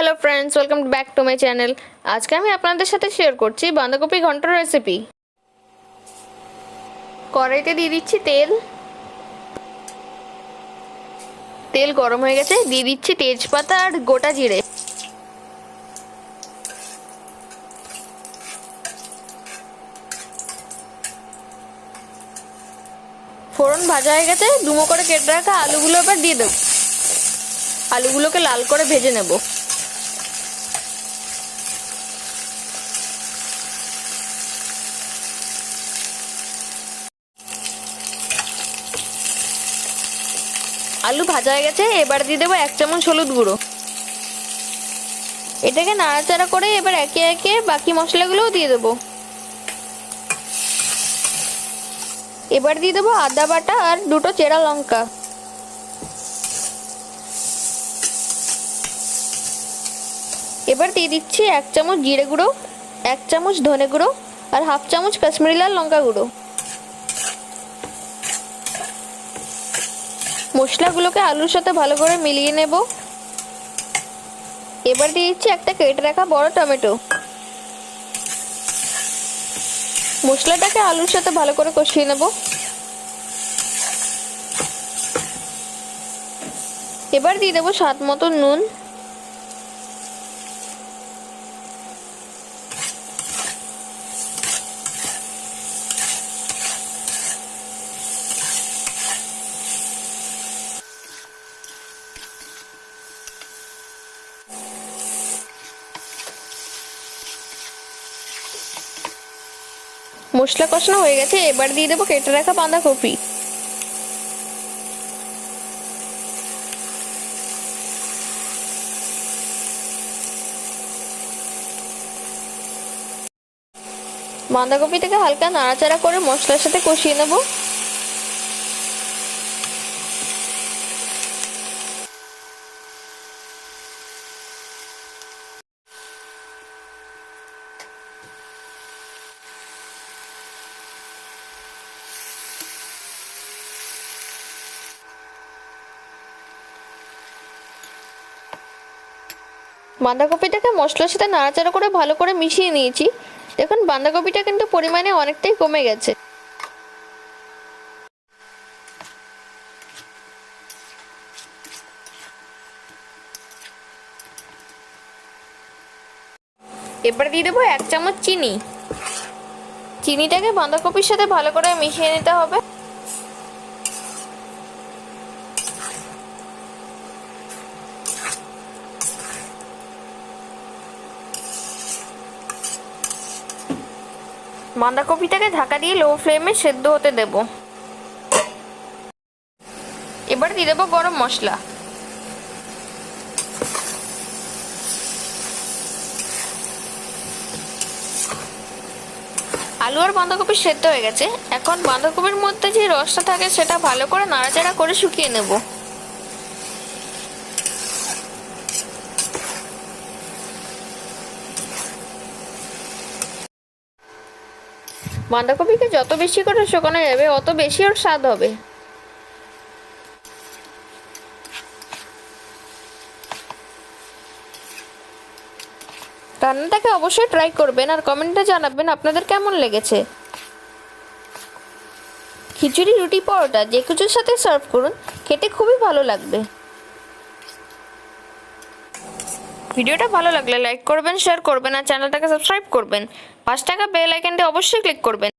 Hello friends welcome back to my channel আজকে আমি আপনাদের সাথে শেয়ার করছি বাঁধাকপি ঘণ্টার রেসিপি কড়াইতে দিয়ে দিচ্ছি তেল। তেল গরম হয়ে গেছে, দিয়ে দিচ্ছি তেজপাতা আর গোটা জিরে। ফোড়ন ভাজা হয়ে গেছে দুমো করে কেটে রাখা আলুগুলো এবার দিয়ে দেবো। আলুগুলোকে লাল করে ভেজে নেব। আলু ভাজা হয়ে গেছে, এবার দিয়ে দেবো এক চামচ হলুদ গুঁড়ো। এটাকে নাড়াচাড়া করে এবার একে একে বাকি মশলাগুলোও দিয়ে দেবো। এবার দিয়ে দেবো আদা বাটা আর দুটো চেরা লঙ্কা। এবার দিয়ে দিচ্ছি এক চামচ জিরে গুঁড়ো, এক চামচ ধনে গুঁড়ো আর হাফ চামচ কাশ্মীরি লাল লঙ্কা গুঁড়ো। মশলাগুলোকে আলুর সাথে ভালো করে মিলিয়ে নেব। এবার দিয়ে দিচ্ছি একটা কেটে রাখা বড় টমেটো। মশলাটাকে আলুর সাথে ভালো করে কষিয়ে নেব। এবার দিয়ে দেবো স্বাদ মতো নুন। মশলা কষানো হয়ে গেছে, এবার দিয়ে দেবো কেটে রাখা বাঁধাকপি। থেকে হালকা নাড়াচাড়া করে মশলার সাথে কষিয়ে নেব। বাঁধাকপিটাকে মশলার সাথে নাড়াচাড়া করে ভালো করে মিশিয়ে নিয়েছি। দেখুন, বাঁধাকপিটা কিন্তু পরিমাণে অনেকটাই কমে গেছে। এবার দিয়ে দেবো এক চামচ চিনি। চিনিটাকে বাঁধাকপির সাথে ভালো করে মিশিয়ে নিতে হবে। বাঁধাকপিটাকে ঢাকা দিয়ে লো ফ্লেমে সেদ্ধ হতে দেব। এবার দিয়ে দেবো গরম মশলা। আলু আর বাঁধাকপি সেদ্ধ হয়ে গেছে। এখন বাঁধাকপির মধ্যে যে রসটা থাকে সেটা ভালো করে নাড়াচাড়া করে শুকিয়ে নেব। বাঁধাকপিকে যত বেশি করে শুকানো যাবে, অত বেশি ওর স্বাদ হবে। রান্নাটাকে অবশ্যই ট্রাই করবেন আর কমেন্টে জানাবেন আপনাদের কেমন লেগেছে। খিচুড়ি, রুটি, পরোটা, যে কিছুর সাথে সার্ভ করুন, খেতে খুবই ভালো লাগবে। ভিডিওটা ভালো লাগলে লাইক করবেন শেয়ার করবেন আর চ্যানেলটাকে সাবস্ক্রাইব করবেন। পাঁচ টাকা বেল আইকনটি অবশ্যই ক্লিক করবেন।